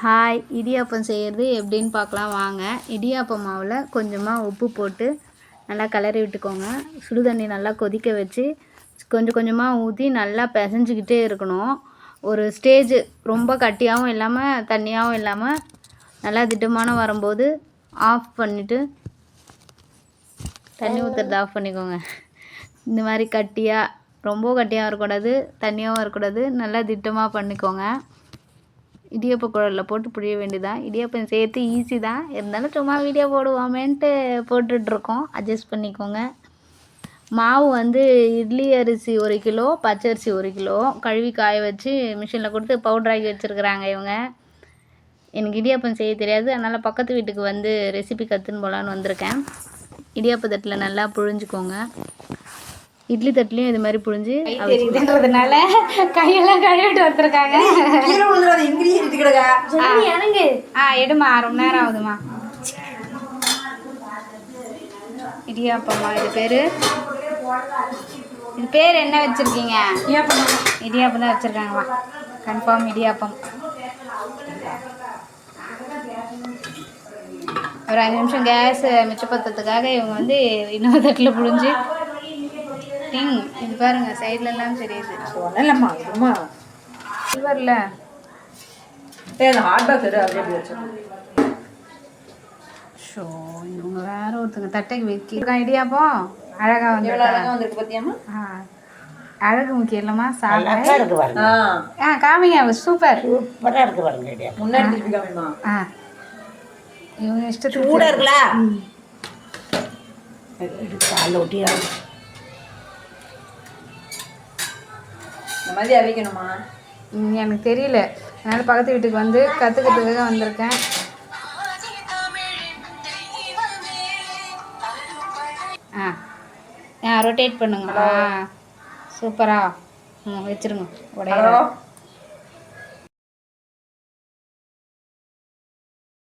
Hi idiyappam செய்கிறது எப்படின்னு பார்க்கலாம். வாங்க இடியாப்பம் மாவில் கொஞ்சமாக உப்பு போட்டு நல்லா கிளறி விட்டுக்கோங்க. சுடு தண்ணி நல்லா கொதிக்க வச்சு கொஞ்சம் கொஞ்சமாக ஊற்றி நல்லா பிசைஞ்சிக்கிட்டே இருக்கணும். ஒரு ஸ்டேஜ் ரொம்ப கட்டியாகவும் இல்லாமல் தண்ணியாகவும் இல்லாமல் நல்லா திட்டமான வரும்போது ஆஃப் பண்ணிவிட்டு தண்ணி ஊற்றுறத ஆஃப் பண்ணிக்கோங்க. இந்த மாதிரி கட்டியாக ரொம்ப கட்டியாகவும் இருக்கக்கூடாது தண்ணியாகவும் இருக்கக்கூடாது நல்லா திட்டமாக பண்ணிக்கோங்க. இடியப்ப குழலில் போட்டு புழிய வேண்டியதான் இடியாப்பம் செய்யறது ஈஸி தான். இருந்தாலும் சும்மா வீடியோ போடுவோமேன்ட்டு போட்டுட்ருக்கோம். அட்ஜஸ்ட் பண்ணிக்கோங்க. மாவு வந்து இட்லி அரிசி ஒரு கிலோ பச்சரிசி ஒரு கிலோ. கழுவி காய வச்சு மிஷினில் கொடுத்து பவுட்ராக்கி வச்சுருக்குறாங்க இவங்க. எனக்கு இடியாப்பம் செய்ய தெரியாது. அதனால் பக்கத்து வீட்டுக்கு வந்து ரெசிபி கற்றுன்னு போகலான்னு வந்திருக்கேன். இடியாப்ப தட்டில் நல்லா புழிஞ்சுக்கோங்க. இட்லி தட்டுலேயும் இது மாதிரி புழிஞ்சு தெரியுதுன்றதுனால கையெல்லாம் கழுவிட்டு வந்திருக்காங்க. ஆ. எடுமா ரொம்ப நேரம் ஆகுதுமா. இடியாப்பம்மா இது பேர்? இது பேர் என்ன வச்சுருக்கீங்க? இடியாப்பம் தான் வச்சுருக்காங்கம்மா. கன்ஃபார்ம் இடியாப்பம். ஒரு அஞ்சு நிமிஷம் கேஸ் மிச்சப்படுத்துறதுக்காக இவங்க வந்து இன்னொரு தட்டில் புழிஞ்சு டிங் இது பாருங்க சைட்லலாம் தெரியுது சொல்லலம்மா அம்மா சில்வரில் அந்த ஹாட் பாக்ஸ் எடு அப்படியே அப்படி ஷோ இவங்க வேற ஒருத்தங்க தட்டைக்கு வைக்க. இடியாப்பம் அழகா வந்து எவ்வளோ அழகா வந்திருக்கு பார்த்தியாம்மா அழகு முக்கியம் இல்லைம்மா சாப்பிட இருக்கு பாருங்க. ஆ. ஆ காமிங்க சூப்பர். சூப்பரா இருக்கு பாருங்க முன்னாடி ஆ. இவங்க இஷ்டத்துக்கு கூட இருக்குல்ல? காலில் ஒட்டியா இந்த மாதிரி அவிக்கணுமா ம், எனக்கு தெரியல. அதனால பக்கத்து வீட்டுக்கு வந்து கற்றுக்கிறதுக்காக வந்திருக்கேன். ஆ ஆ ரொட்டேட் பண்ணுங்க ஆ சூப்பரா. ம் வச்சிருங்க. உடைய